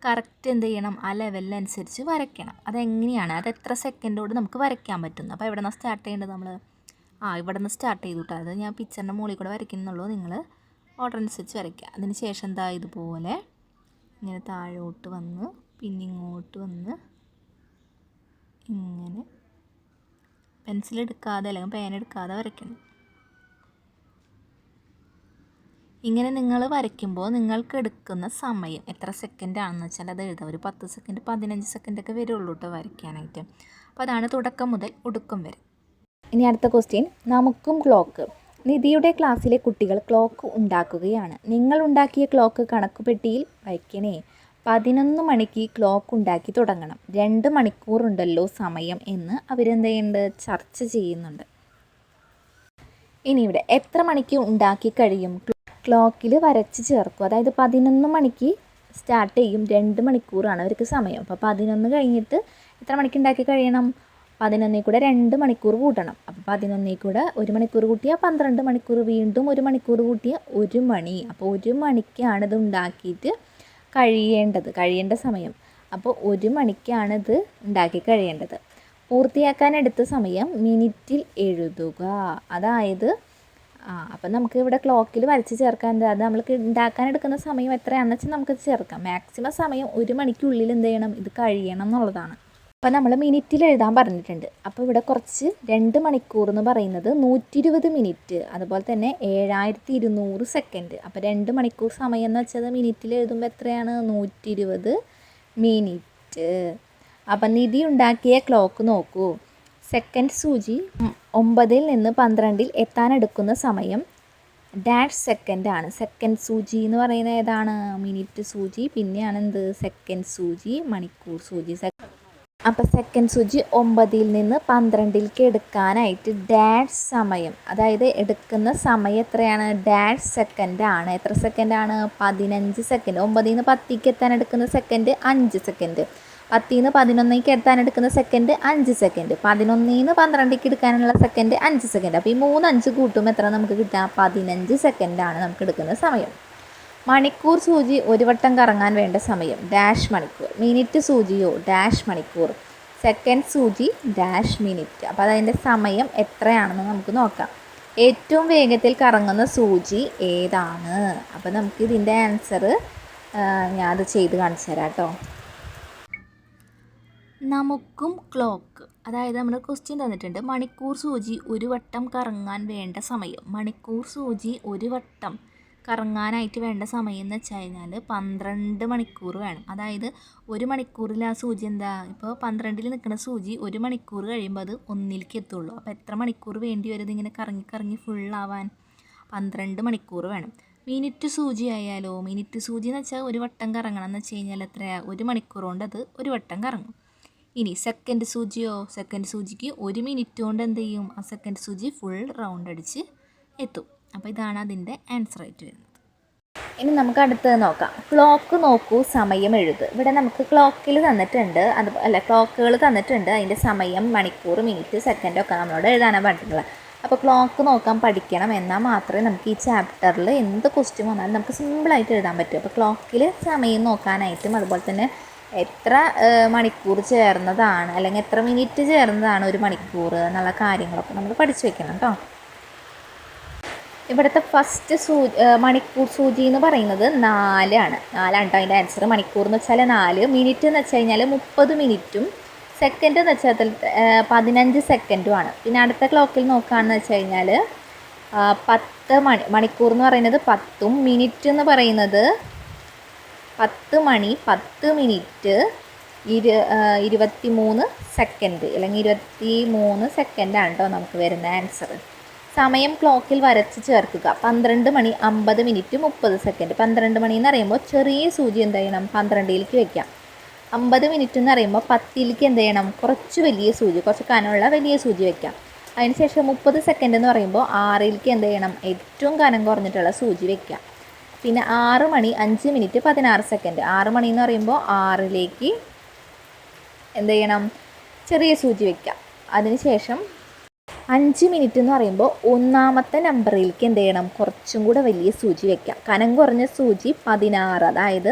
കറക്റ്റ് എന്ത് ചെയ്യണം? ആ ലെവലിനനുസരിച്ച് വരയ്ക്കണം. അതെങ്ങനെയാണ്? അത് എത്ര സെക്കൻഡോട് നമുക്ക് വരയ്ക്കാൻ പറ്റുന്നു? അപ്പോൾ എവിടെ നിന്നാണ് സ്റ്റാർട്ട് ചെയ്യേണ്ടത് നമ്മൾ ആ ഇവിടെ നിന്ന് സ്റ്റാർട്ട് ചെയ്തു കേട്ടോ അത് ഞാൻ പിക്ചറിന്റെ മുകളിൽ കൂടെ വരയ്ക്കുന്നുള്ളൂ. നിങ്ങൾ ഓർഡർ അനുസരിച്ച് വരയ്ക്കുക. അതിന് ശേഷം എന്താ ഇതുപോലെ ഇങ്ങനെ താഴോട്ട് വന്ന് പിന്നെ ഇങ്ങോട്ട് വന്ന് ഇങ്ങനെ പെൻസിൽ എടുക്കാതെ അല്ലെങ്കിൽ പേന എടുക്കാതെ വരയ്ക്കണം. ഇങ്ങനെ നിങ്ങൾ വരയ്ക്കുമ്പോൾ നിങ്ങൾക്ക് എടുക്കുന്ന സമയം എത്ര സെക്കൻഡ് ആണെന്ന് വെച്ചാൽ അത് എഴുതാം. ഒരു പത്ത് സെക്കൻഡ് പതിനഞ്ച് സെക്കൻഡൊക്കെ വരുള്ളൂ കേട്ടോ വരയ്ക്കാനായിട്ട് അപ്പോൾ അതാണ് തുടക്കം മുതൽ ഒടുക്കം വരെ. ഇനി അടുത്ത ക്വസ്റ്റ്യൻ നമുക്കും ക്ലോക്ക് നിധിയുടെ ക്ലാസ്സിലെ കുട്ടികൾ ക്ലോക്ക് ഉണ്ടാക്കുകയാണ്. നിങ്ങൾ ഉണ്ടാക്കിയ ക്ലോക്ക് കണക്കുപെട്ടിയിൽ വയ്ക്കണേ. പതിനൊന്ന് മണിക്ക് ക്ലോക്ക് ഉണ്ടാക്കി തുടങ്ങണം. രണ്ട് മണിക്കൂറുണ്ടല്ലോ സമയം എന്ന് അവരെന്ത് ചെയ്യുന്നുണ്ട് ചർച്ച ചെയ്യുന്നുണ്ട്. ഇനി ഇവിടെ എത്ര മണിക്ക് ഉണ്ടാക്കി കഴിയും? ക്ലോക്കിൽ വരച്ച് ചേർക്കും. അതായത് പതിനൊന്ന് മണിക്ക് സ്റ്റാർട്ട് ചെയ്യും. രണ്ട് മണിക്കൂറാണ് അവർക്ക് സമയം. അപ്പോൾ പതിനൊന്ന് കഴിഞ്ഞിട്ട് എത്ര മണിക്ക് ഉണ്ടാക്കി കഴിയണം? പതിനൊന്നിൽ കൂടെ രണ്ട് മണിക്കൂർ കൂട്ടണം. അപ്പോൾ പതിനൊന്നിൽ കൂടെ ഒരു മണിക്കൂർ കൂട്ടിയാൽ പന്ത്രണ്ട് മണിക്കൂർ വീണ്ടും ഒരു മണിക്കൂർ കൂട്ടിയാൽ ഒരു മണി. അപ്പോൾ ഒരു മണിക്കാണ് ഉണ്ടാക്കിയിട്ട് കഴിയേണ്ടത് കഴിയേണ്ട സമയം. അപ്പോൾ ഒരു മണിക്കാണ് ഉണ്ടാക്കി കഴിയേണ്ടത്. പൂർത്തിയാക്കാൻ എടുത്ത സമയം മിനിറ്റിൽ എഴുതുക. അതായത് ആ അപ്പം നമുക്ക് ഇവിടെ ക്ലോക്കിൽ വരച്ച് ചേർക്കാൻ അത് നമ്മൾക്ക് ഉണ്ടാക്കാൻ എടുക്കുന്ന സമയം എത്രയാണെന്ന് വെച്ചാൽ നമുക്ക് ചേർക്കാം. മാക്സിമം സമയം ഒരു മണിക്കുള്ളിൽ എന്ത് ചെയ്യണം? ഇത് കഴിയണം എന്നുള്ളതാണ്. അപ്പോൾ നമ്മൾ മിനിറ്റിൽ എഴുതാൻ പറഞ്ഞിട്ടുണ്ട്. അപ്പോൾ ഇവിടെ കുറച്ച് രണ്ട് മണിക്കൂർ എന്ന് പറയുന്നത് നൂറ്റി ഇരുപത് മിനിറ്റ് അതുപോലെ തന്നെ ഏഴായിരത്തി ഇരുന്നൂറ് സെക്കൻഡ് അപ്പോൾ രണ്ട് മണിക്കൂർ സമയം എന്ന് വെച്ചാൽ മിനിറ്റിൽ എഴുതുമ്പോൾ എത്രയാണ്? നൂറ്റി ഇരുപത് മിനിറ്റ് അപ്പം നിധി ഉണ്ടാക്കിയ ക്ലോക്ക് നോക്കൂ. സെക്കൻഡ് സൂചി ഒമ്പതിൽ നിന്ന് പന്ത്രണ്ടിൽ എത്താനെടുക്കുന്ന സമയം ഡാഷ് സെക്കൻഡ് ആണ്. സെക്കൻഡ് സൂചി എന്ന് പറയുന്നത് ഏതാണ്? മിനിറ്റ് സൂചി. പിന്നെയാണ് എന്ത്? സെക്കൻഡ് സൂചി. മണിക്കൂർ സൂചി. അപ്പോൾ സെക്കൻഡ് സൂചി ഒമ്പതിൽ നിന്ന് പന്ത്രണ്ടിലേക്ക് എടുക്കാനായിട്ട് ഡാഷ് സമയം. അതായത് എടുക്കുന്ന സമയം എത്രയാണ്? ഡാഷ് സെക്കൻഡ് ആണ്. എത്ര സെക്കൻഡ് ആണ്? പതിനഞ്ച് സെക്കൻഡ് ഒമ്പതിൽ നിന്ന് പത്തിക്ക് എത്താൻ എടുക്കുന്ന സെക്കൻഡ് അഞ്ച് സെക്കൻഡ് പത്തിൽ നിന്ന് പതിനൊന്നേക്ക് എത്താൻ എടുക്കുന്ന സെക്കൻഡ് അഞ്ച് സെക്കൻഡ് പതിനൊന്നിൽ നിന്ന് പന്ത്രണ്ടിലേക്ക് എടുക്കാനുള്ള സെക്കൻഡ് അഞ്ച് സെക്കൻഡ് അപ്പോൾ ഈ മൂന്ന് അഞ്ച് കൂട്ടുമ്പോൾ എത്ര നമുക്ക് കിട്ടുക? പതിനഞ്ച് സെക്കൻഡാണ് നമുക്ക് എടുക്കുന്ന സമയം. മണിക്കൂർ സൂചി ഒരു വട്ടം കറങ്ങാൻ വേണ്ട സമയം. ഡാഷ് മണിക്കൂർ. മിനിറ്റ് സൂചിയോ? ഡാഷ് മണിക്കൂർ. സെക്കൻഡ് സൂചി ഡാഷ് മിനിറ്റ്. അപ്പോൾ അതിന്റെ സമയം എത്രയാണെന്ന് നമുക്ക് നോക്കാം. ഏറ്റവും വേഗത്തിൽ കറങ്ങുന്ന സൂചി ഏതാണ്? അപ്പോൾ നമുക്ക് ഇതിന്റെ ആൻസർ ഞാൻ അത് ചെയ്ത് കാണിച്ചു തരാം കേട്ടോ. നമുക്കും ക്ലോക്ക് അതായത് നമ്മുടെ ക്വസ്റ്റ്യൻ തന്നിട്ടുണ്ട്. മണിക്കൂർ സൂചി ഒരു വട്ടം കറങ്ങാൻ വേണ്ട സമയം. മണിക്കൂർ സൂചി ഒരു വട്ടം. കറങ്ങാനായിട്ട് വേണ്ട സമയം എന്ന് വെച്ച് കഴിഞ്ഞാൽ പന്ത്രണ്ട് മണിക്കൂർ വേണം. അതായത് ഒരു മണിക്കൂറിൽ ആ സൂചി എന്താ? ഇപ്പോൾ പന്ത്രണ്ടിൽ നിൽക്കുന്ന സൂചി ഒരു മണിക്കൂർ കഴിയുമ്പോൾ അത് ഒന്നിലേക്ക് എത്തുള്ളൂ. അപ്പോൾ എത്ര മണിക്കൂർ വേണ്ടി വരും ഇതിങ്ങനെ കറങ്ങി കറങ്ങി ഫുള്ളാവാൻ? പന്ത്രണ്ട് മണിക്കൂർ വേണം. മിനിറ്റ് സൂചി ആയാലോ? മിനിറ്റ് സൂചി എന്ന് വെച്ചാൽ ഒരു വട്ടം കറങ്ങണം എന്ന് വെച്ച് കഴിഞ്ഞാൽ എത്രയാ? ഒരു മണിക്കൂർ കൊണ്ട് അത് ഒരു വട്ടം കറങ്ങും. ഇനി സെക്കൻഡ് സൂചിയോ? സെക്കൻഡ് സൂചിക്ക് ഒരു മിനിറ്റ് കൊണ്ട് എന്ത് ചെയ്യും? ആ സെക്കൻഡ് സൂചി ഫുൾ റൗണ്ട് അടിച്ച് എത്തും. അപ്പോൾ ഇതാണ് അതിന്റെ ആൻസർ ആയിട്ട് വരുന്നത്. ഇനി നമുക്ക് അടുത്തത് നോക്കാം. ക്ലോക്ക് നോക്കൂ സമയം എഴുത്. ഇവിടെ നമുക്ക് ക്ലോക്കിൽ തന്നിട്ടുണ്ട് അത് അല്ല ക്ലോക്കുകൾ തന്നിട്ടുണ്ട്. അതിന്റെ സമയം മണിക്കൂർ മിനിറ്റ് സെക്കൻഡ് ഒക്കെ നമ്മളോട് എഴുതാനാണ് പറഞ്ഞിട്ടുള്ളത്. അപ്പോൾ ക്ലോക്ക് നോക്കാൻ പഠിക്കണം എന്നാൽ മാത്രമേ നമുക്ക് ഈ ചാപ്റ്ററിൽ എന്ത് ക്വസ്റ്റ്യൻ വന്നാലും നമുക്ക് സിമ്പിളായിട്ട് എഴുതാൻ പറ്റും. അപ്പോൾ ക്ലോക്കിൽ സമയം നോക്കാനായിട്ടും അതുപോലെ തന്നെ എത്ര മണിക്കൂർ ചേർന്നതാണ് അല്ലെങ്കിൽ എത്ര മിനിറ്റ് ചേർന്നതാണ് ഒരു മണിക്കൂർ എന്നുള്ള കാര്യങ്ങളൊക്കെ നമ്മൾ പഠിച്ചു വെക്കണം കേട്ടോ. ഇവിടുത്തെ ഫസ്റ്റ് സൂ മണിക്കൂർ സൂചി എന്ന് പറയുന്നത് നാലാണ്. നാലാണ് കേട്ടോ അതിന്റെ ആൻസർ മണിക്കൂർ എന്ന് വെച്ചാൽ നാല് മിനിറ്റ് എന്ന് വെച്ച് കഴിഞ്ഞാൽ മുപ്പത് മിനിറ്റും സെക്കൻഡ് എന്ന് വെച്ചാൽ പതിനഞ്ച് സെക്കൻഡുമാണ് പിന്നെ അടുത്ത ക്ലോക്കിൽ നോക്കുകയാണെന്ന് വെച്ച് കഴിഞ്ഞാൽ പത്ത് മണി മണിക്കൂർ എന്ന് പറയുന്നത് പത്തും മിനിറ്റ് എന്ന് പറയുന്നത് പത്ത് മണി പത്ത് മിനിറ്റ് ഇരു ഇരുപത്തി മൂന്ന് സെക്കൻഡ് അല്ലെങ്കിൽ ഇരുപത്തി മൂന്ന് സെക്കൻഡാണ് കേട്ടോ നമുക്ക് വരുന്ന ആൻസർ സമയം ക്ലോക്കിൽ വരച്ച് ചേർക്കുക. പന്ത്രണ്ട് മണി അമ്പത് മിനിറ്റ് മുപ്പത് സെക്കൻഡ്. പന്ത്രണ്ട് മണി എന്ന് പറയുമ്പോൾ ചെറിയ സൂചി എന്ത് ചെയ്യണം? പന്ത്രണ്ടിലേക്ക് വെക്കാം. അമ്പത് മിനിറ്റ് എന്ന് പറയുമ്പോൾ പത്തിലേക്ക് എന്ത് ചെയ്യണം? കുറച്ച് വലിയ സൂചി കുറച്ച് കനമുള്ള വലിയ സൂചി വെക്കാം. അതിനുശേഷം മുപ്പത് സെക്കൻഡ് എന്ന് പറയുമ്പോൾ ആറിലേക്ക് എന്ത് ചെയ്യണം? ഏറ്റവും കനം കുറഞ്ഞിട്ടുള്ള സൂചി വെക്കാം. പിന്നെ ആറ് മണി അഞ്ച് മിനിറ്റ് പതിനാറ് സെക്കൻഡ്. ആറ് മണി എന്ന് പറയുമ്പോൾ ആറിലേക്ക് എന്ത് ചെയ്യണം? ചെറിയ സൂചി വെക്കാം. അതിനുശേഷം അഞ്ച് മിനിറ്റ് എന്ന് പറയുമ്പോൾ ഒന്നാമത്തെ നമ്പറിലേക്ക് എന്ത് ചെയ്യണം? കുറച്ചും കൂടെ വലിയ സൂചി വെക്കാം. കനം കുറഞ്ഞ സൂചി പതിനാറ്. അതായത്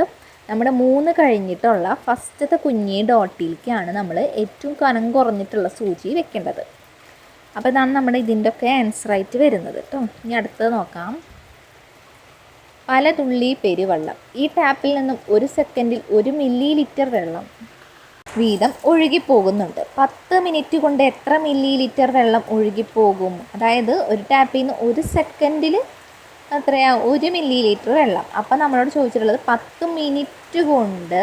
നമ്മുടെ മൂന്ന് കഴിഞ്ഞിട്ടുള്ള ഫസ്റ്റത്തെ കുഞ്ഞി ഡോട്ടിലേക്കാണ് നമ്മൾ ഏറ്റവും കനം കുറഞ്ഞിട്ടുള്ള സൂചി വെക്കേണ്ടത്. അപ്പോൾ ഇതാണ് നമ്മുടെ ഇതിന്റെ ഒക്കെ ആൻസറായിട്ട് വരുന്നത് കേട്ടോ ഇനി അടുത്തത് നോക്കാം. പല തുള്ളി പെരുവെള്ളം. ഈ ടാപ്പിൽ നിന്നും ഒരു സെക്കൻഡിൽ ഒരു മില്ലി ലിറ്റർ വെള്ളം വീതം ഒഴുകിപ്പോകുന്നുണ്ട്. പത്ത് മിനിറ്റ് കൊണ്ട് എത്ര മില്ലി ലിറ്റർ വെള്ളം ഒഴുകിപ്പോകും? അതായത് ഒരു ടാപ്പിൽ നിന്ന് ഒരു സെക്കൻഡിൽ എത്രയാ? ഒരു മില്ലി ലിറ്റർ വെള്ളം. അപ്പം നമ്മളോട് ചോദിച്ചിട്ടുള്ളത് പത്ത് മിനിറ്റ് കൊണ്ട്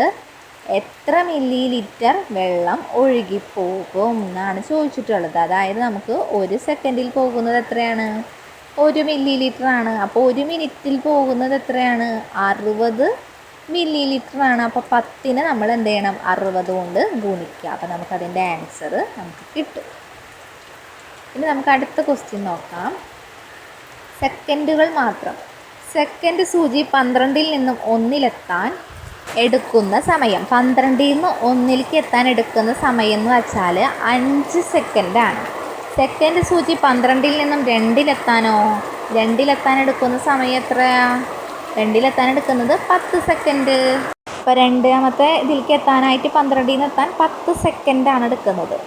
എത്ര മില്ലി ലിറ്റർ വെള്ളം ഒഴുകിപ്പോകും എന്നാണ് ചോദിച്ചിട്ടുള്ളത്. അതായത് നമുക്ക് ഒരു സെക്കൻഡിൽ പോകുന്നത് എത്രയാണ്? ഒരു മില്ലി ലിറ്റർ ആണ് അപ്പോൾ ഒരു മിനിറ്റിൽ പോകുന്നത് എത്രയാണ്? അറുപത് മില്ലി ലിറ്റർ ആണ് അപ്പോൾ പത്തിന് നമ്മൾ എന്ത് ചെയ്യണം? അറുപത് കൊണ്ട് ഗുണിക്കുക. അപ്പോൾ നമുക്കതിന്റെ ആൻസർ നമുക്ക് കിട്ടും. ഇനി നമുക്ക് അടുത്ത ക്വസ്റ്റ്യൻ നോക്കാം. സെക്കൻഡുകൾ മാത്രം. സെക്കൻഡ് സൂചി പന്ത്രണ്ടിൽ നിന്നും ഒന്നിലെത്താൻ എടുക്കുന്ന സമയം. പന്ത്രണ്ടിൽ നിന്ന് ഒന്നിലേക്ക് എത്താൻ എടുക്കുന്ന സമയം എന്ന് വെച്ചാൽ അഞ്ച് സെക്കൻഡാണ്. സെക്കൻഡ് സൂചി പന്ത്രണ്ടിൽ നിന്നും രണ്ടിലെത്താനോ? രണ്ടിലെത്താൻ എടുക്കുന്ന സമയം എത്രയാ? രണ്ടിലെത്താൻ എടുക്കുന്നത് പത്ത് സെക്കൻഡ്. അപ്പോൾ രണ്ടാമത്തെ ഇതിലേക്ക് എത്താനായിട്ട് പന്ത്രണ്ടിൽ നിന്ന് എത്താൻ പത്ത് സെക്കൻഡാണ് എടുക്കുന്നത്.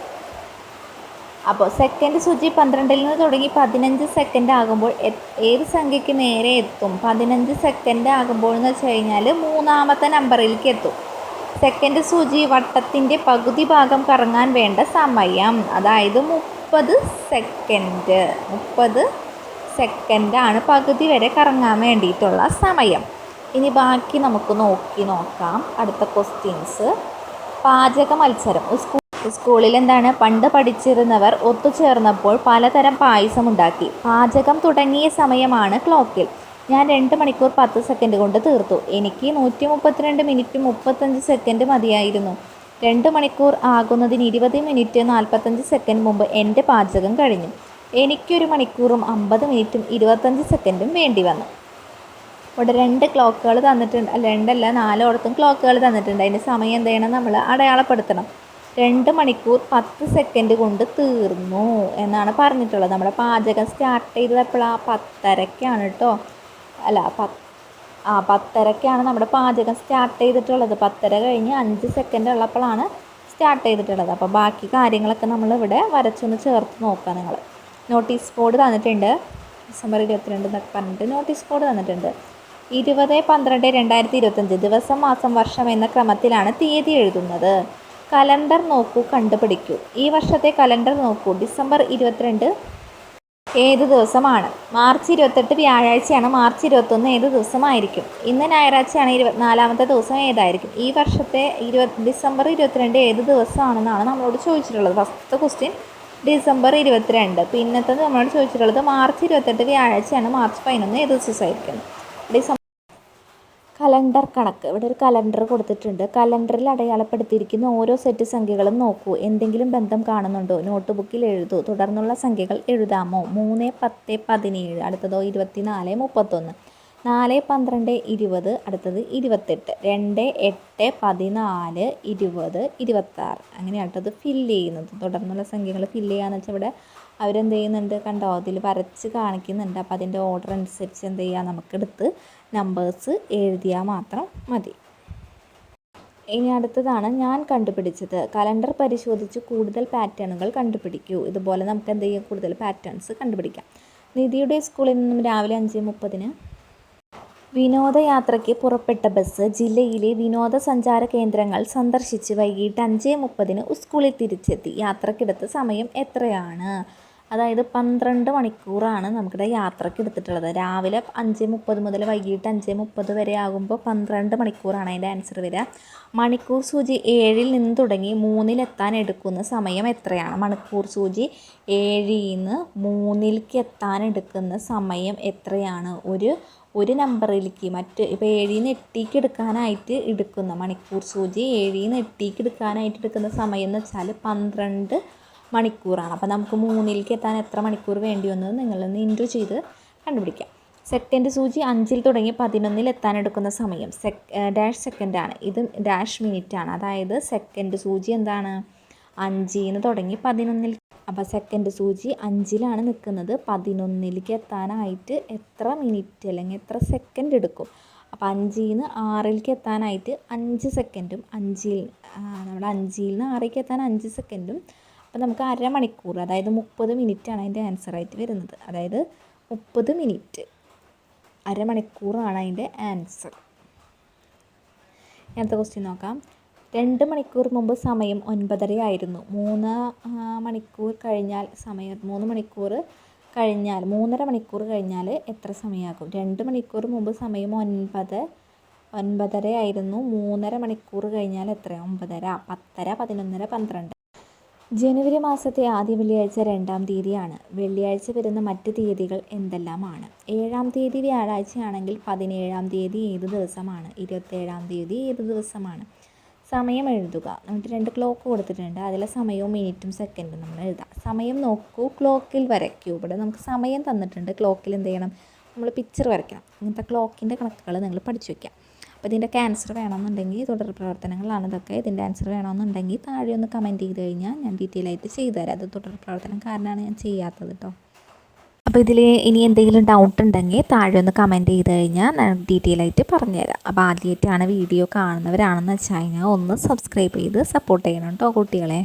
അപ്പോൾ സെക്കൻഡ് സൂചി പന്ത്രണ്ടിൽ നിന്ന് തുടങ്ങി പതിനഞ്ച് സെക്കൻഡ് ആകുമ്പോൾ ഏത് സംഖ്യയ്ക്ക് നേരെ എത്തും? പതിനഞ്ച് സെക്കൻഡ് ആകുമ്പോൾ എന്ന് വെച്ച് കഴിഞ്ഞാൽ മൂന്നാമത്തെ നമ്പറിലേക്ക് എത്തും. സെക്കൻഡ് സൂചി വട്ടത്തിന്റെ പകുതി ഭാഗം കറങ്ങാൻ വേണ്ട സമയം. അതായത് മുപ്പത് സെക്കൻഡ്. മുപ്പത് സെക്കൻഡാണ് പകുതി വരെ കറങ്ങാൻ വേണ്ടിയിട്ടുള്ള സമയം. ഇനി ബാക്കി നമുക്ക് നോക്കി നോക്കാം. അടുത്ത ക്വസ്റ്റ്യൻസ് പാചക മത്സരം. സ്കൂൾ സ്കൂളിൽ എന്താണ്? പണ്ട് പഠിച്ചിരുന്നവർ ഒത്തുചേർന്നപ്പോൾ പലതരം പായസം ഉണ്ടാക്കി. പാചകം തുടങ്ങിയ സമയമാണ് ക്ലോക്കിൽ ഞാൻ രണ്ട് മണിക്കൂർ പത്ത് സെക്കൻഡ് കൊണ്ട് തീർത്തു. എനിക്ക് നൂറ്റി മുപ്പത്തിരണ്ട് മിനിറ്റ് മുപ്പത്തഞ്ച് സെക്കൻഡ് മതിയായിരുന്നു. രണ്ട് മണിക്കൂർ ആകുന്നതിന് ഇരുപത് മിനിറ്റ് നാൽപ്പത്തഞ്ച് സെക്കൻഡ് മുമ്പ് എന്റെ പാചകം കഴിഞ്ഞു. എനിക്കൊരു മണിക്കൂറും അമ്പത് മിനിറ്റും ഇരുപത്തഞ്ച് സെക്കൻഡും വേണ്ടി വന്നു. ഇവിടെ രണ്ട് ക്ലോക്കുകൾ തന്നിട്ടുണ്ട്. രണ്ടല്ല നാലോടത്തും ക്ലോക്കുകൾ തന്നിട്ടുണ്ട്. അതിന്റെ സമയം എന്ത് ചെയ്യണം നമ്മൾ അടയാളപ്പെടുത്തണം. രണ്ട് മണിക്കൂർ പത്ത് സെക്കൻഡ് കൊണ്ട് തീർന്നു എന്നാണ് പറഞ്ഞിട്ടുള്ളത്. നമ്മുടെ പാചകം സ്റ്റാർട്ട് ചെയ്തത് എപ്പോഴാണ് പത്തരക്കാണ് കേട്ടോ. അല്ല പത്ത് ആ പത്തരക്കാണ് നമ്മുടെ പാചകം സ്റ്റാർട്ട് ചെയ്തിട്ടുള്ളത്. പത്തര കഴിഞ്ഞ് അഞ്ച് സെക്കൻഡ് ഉള്ളപ്പോഴാണ് സ്റ്റാർട്ട് ചെയ്തിട്ടുള്ളത്. അപ്പോൾ ബാക്കി കാര്യങ്ങളൊക്കെ നമ്മളിവിടെ വരച്ചൊന്ന് ചേർത്ത് നോക്കുക നിങ്ങൾ. നോട്ടീസ് ബോർഡ് തന്നിട്ടുണ്ട്. ഡിസംബർ ഇരുപത്തിരണ്ട് എന്നൊക്കെ പറഞ്ഞിട്ട് നോട്ടീസ് ബോർഡ് തന്നിട്ടുണ്ട്. ഇരുപത് പന്ത്രണ്ട് രണ്ടായിരത്തി ഇരുപത്തഞ്ച് ദിവസം മാസം വർഷം എന്ന ക്രമത്തിലാണ് തീയതി എഴുതുന്നത്. കലണ്ടർ നോക്കൂ കണ്ടുപിടിക്കൂ. ഈ വർഷത്തെ കലണ്ടർ നോക്കൂ. ഡിസംബർ ഇരുപത്തിരണ്ട് ഏത് ദിവസമാണ്? മാർച്ച് ഇരുപത്തെട്ട് വ്യാഴാഴ്ചയാണ്. മാർച്ച് ഇരുപത്തൊന്ന് ഏത് ദിവസമായിരിക്കും? ഇന്ന് ഞായറാഴ്ചയാണ് ഇരുപത്തിനാലാമത്തെ ദിവസം ഏതായിരിക്കും? ഈ വർഷത്തെ ഇരുപത് ഡിസംബർ ഇരുപത്തിരണ്ട് ഏത് ദിവസമാണെന്നാണ് നമ്മളോട് ചോദിച്ചിട്ടുള്ളത്. ഫസ്റ്റ് ക്വസ്റ്റ്യൻ ഡിസംബർ ഇരുപത്തിരണ്ട്. പിന്നത്തത് നമ്മളോട് ചോദിച്ചിട്ടുള്ളത് മാർച്ച് ഇരുപത്തെട്ട് വ്യാഴാഴ്ചയാണ്. മാർച്ച് പതിനൊന്ന് ഏത് ദിവസമായിരിക്കും ഡിസംബർ കലണ്ടർ കണക്ക്. ഇവിടെ ഒരു കലണ്ടർ കൊടുത്തിട്ടുണ്ട്. കലണ്ടറിൽ അടയാളപ്പെടുത്തിയിരിക്കുന്ന ഓരോ സെറ്റ് സംഖ്യകളും നോക്കൂ. എന്തെങ്കിലും ബന്ധം കാണുന്നുണ്ടോ? നോട്ട് ബുക്കിൽ എഴുതൂ. തുടർന്നുള്ള സംഖ്യകൾ എഴുതാമോ? മൂന്ന് പത്ത് പതിനേഴ്. അടുത്തതോ ഇരുപത്തിനാല് മുപ്പത്തൊന്ന്. നാല് പന്ത്രണ്ട് ഇരുപത് അടുത്തത് ഇരുപത്തെട്ട്. രണ്ട് എട്ട് പതിനാല് ഇരുപത് ഇരുപത്താറ്. അങ്ങനെയാണ് കേട്ടോ ഫില്ല് ചെയ്യുന്നത്. തുടർന്നുള്ള സംഖ്യകൾ ഫില്ല് ചെയ്യാന്ന് വെച്ചാൽ ഇവിടെ അവരെന്ത് ചെയ്യുന്നുണ്ട് കണ്ടോ? അതിൽ വരച്ച് കാണിക്കുന്നുണ്ട്. അപ്പോൾ അതിന്റെ ഓർഡർ അനുസരിച്ച് എന്ത് ചെയ്യുക നമുക്കെടുത്ത് നമ്പേഴ്സ് എഴുതിയാൽ മാത്രം മതി. ഇനി അടുത്തതാണ് ഞാൻ കണ്ടുപിടിച്ചത്. കലണ്ടർ പരിശോധിച്ച് കൂടുതൽ പാറ്റേണുകൾ കണ്ടുപിടിക്കൂ. ഇതുപോലെ നമുക്ക് എന്ത് ചെയ്യാം? കൂടുതൽ പാറ്റേൺസ് കണ്ടുപിടിക്കാം. നിധിയുടെ സ്കൂളിൽ നിന്നും രാവിലെ അഞ്ച് മുപ്പതിന് വിനോദയാത്രയ്ക്ക് പുറപ്പെട്ട ബസ് ജില്ലയിലെ വിനോദസഞ്ചാര കേന്ദ്രങ്ങൾ സന്ദർശിച്ച് വൈകിട്ട് അഞ്ച് മുപ്പതിന് സ്കൂളിൽ തിരിച്ചെത്തി. യാത്രക്കെടുത്ത സമയം എത്രയാണ്? അതായത് പന്ത്രണ്ട് മണിക്കൂറാണ് നമുക്കിവിടെ യാത്രയ്ക്ക് എടുത്തിട്ടുള്ളത് രാവിലെ അഞ്ച് മുപ്പത് മുതൽ വൈകിട്ട് അഞ്ച് മുപ്പത് വരെ ആകുമ്പോൾ പന്ത്രണ്ട് മണിക്കൂറാണ് അതിന്റെ ആൻസർ വരിക. മണിക്കൂർ സൂചി ഏഴിൽ നിന്ന് തുടങ്ങി മൂന്നിലെത്താൻ എടുക്കുന്ന സമയം എത്രയാണ്? മണിക്കൂർ സൂചി ഏഴിൽ നിന്ന് മൂന്നിലേക്ക് എത്താൻ എടുക്കുന്ന സമയം എത്രയാണ്? ഒരു ഒരു നമ്പറിലേക്ക് മറ്റ് ഇപ്പോൾ ഏഴിൽ നിന്ന് എട്ടിലേക്ക് എടുക്കാനായിട്ട് എടുക്കുന്ന മണിക്കൂർ സൂചി ഏഴിൽ നിന്ന് എട്ടിലേക്ക് എടുക്കാനായിട്ട് എടുക്കുന്ന സമയം എന്ന് വെച്ചാൽ പന്ത്രണ്ട് മണിക്കൂറാണ്. അപ്പോൾ നമുക്ക് മൂന്നിലേക്ക് എത്താൻ എത്ര മണിക്കൂർ വേണ്ടി വന്നത് നിങ്ങളൊന്ന് ഇന്റു ചെയ്ത് കണ്ടുപിടിക്കാം. സെക്കൻഡ് സൂചി അഞ്ചിൽ തുടങ്ങി പതിനൊന്നിൽ എത്താൻ എടുക്കുന്ന സമയം സെക് ഡാഷ് സെക്കൻഡാണ് ഇത് ഡാഷ് മിനിറ്റാണ് അതായത് സെക്കൻഡ് സൂചി എന്താണ്? അഞ്ചിൽ നിന്ന് തുടങ്ങി പതിനൊന്നിൽ അപ്പോൾ സെക്കൻഡ് സൂചി അഞ്ചിലാണ് നിൽക്കുന്നത്. പതിനൊന്നിലേക്ക് എത്താനായിട്ട് എത്ര മിനിറ്റ് അല്ലെങ്കിൽ എത്ര സെക്കൻഡ് എടുക്കും? അപ്പോൾ അഞ്ചിൽ നിന്ന് ആറിലേക്ക് എത്താനായിട്ട് അഞ്ച് സെക്കൻഡും അഞ്ചിൽ നമ്മുടെ അഞ്ചിൽ നിന്ന് ആറിലേക്ക് എത്താൻ അഞ്ച് സെക്കൻഡും അപ്പോൾ നമുക്ക് അരമണിക്കൂർ അതായത് മുപ്പത് മിനിറ്റാണ് അതിന്റെ ആൻസറായിട്ട് വരുന്നത്. അതായത് മുപ്പത് മിനിറ്റ്. അരമണിക്കൂറാണ് അതിന്റെ ആൻസർ അടുത്ത ക്വസ്റ്റ്യൻ നോക്കാം. രണ്ട് മണിക്കൂർ മുമ്പ് സമയം ഒൻപതര ആയിരുന്നു മൂന്ന് മണിക്കൂർ കഴിഞ്ഞാൽ സമയം മൂന്ന് മണിക്കൂർ കഴിഞ്ഞാൽ മൂന്നര മണിക്കൂർ കഴിഞ്ഞാൽ എത്ര സമയമാകും? രണ്ട് മണിക്കൂർ മുമ്പ് സമയം ഒൻപത് ഒൻപതര ആയിരുന്നു മൂന്നര മണിക്കൂർ കഴിഞ്ഞാൽ എത്ര? ഒമ്പതര പത്തര പതിനൊന്നര പന്ത്രണ്ട്. ജനുവരി മാസത്തെ ആദ്യ വെള്ളിയാഴ്ച രണ്ടാം തീയതിയാണ്. വെള്ളിയാഴ്ച വരുന്ന മറ്റ് തീയതികൾ എന്തെല്ലാമാണ്? ഏഴാം തീയതി വ്യാഴാഴ്ചയാണെങ്കിൽ പതിനേഴാം തീയതി ഏത് ദിവസമാണ്? ഇരുപത്തേഴാം തീയതി ഏത് ദിവസമാണ്? സമയം എഴുതുക. എന്നിട്ട് രണ്ട് ക്ലോക്ക് കൊടുത്തിട്ടുണ്ട്. അതിലെ സമയവും മിനിറ്റും സെക്കൻഡും നമ്മൾ എഴുതാം. സമയം നോക്കൂ. ക്ലോക്കിൽ വരയ്ക്കൂ. ഇവിടെ നമുക്ക് സമയം തന്നിട്ടുണ്ട്. ക്ലോക്കിൽ എന്ത് ചെയ്യണം? നമ്മൾ പിക്ചർ വരയ്ക്കണം. ഇങ്ങനത്തെ ക്ലോക്കിന്റെ കണക്കുകൾ നിങ്ങൾ പഠിച്ചു വയ്ക്കാം അപ്പോൾ ഇതിന്റെ ക്യാൻസർ വേണമെന്നുണ്ടെങ്കിൽ തുടർ പ്രവർത്തനങ്ങളാണ് ഇതൊക്കെ. ഇതിന്റെ ആൻസർ വേണമെന്നുണ്ടെങ്കിൽ താഴെ ഒന്ന് കമന്റ് ചെയ്ത് കഴിഞ്ഞാൽ ഞാൻ ഡീറ്റെയിൽ ആയിട്ട് ചെയ്തു തരാം. അത് തുടർ പ്രവർത്തനം കാരണമാണ് ഞാൻ ചെയ്യാത്തത് കേട്ടോ അപ്പോൾ ഇതിൽ ഇനി എന്തെങ്കിലും ഡൗട്ട് ഉണ്ടെങ്കിൽ താഴെ ഒന്ന് കമന്റ് ചെയ്ത് കഴിഞ്ഞാൽ ഞാൻ ഡീറ്റെയിൽ ആയിട്ട് പറഞ്ഞുതരാം. അപ്പോൾ ആദ്യമായിട്ടാണ് വീഡിയോ കാണുന്നവരാണെന്ന് വെച്ചാൽ കഴിഞ്ഞാൽ ഒന്ന് സബ്സ്ക്രൈബ് ചെയ്ത് സപ്പോർട്ട് ചെയ്യണം കേട്ടോ കുട്ടികളെ.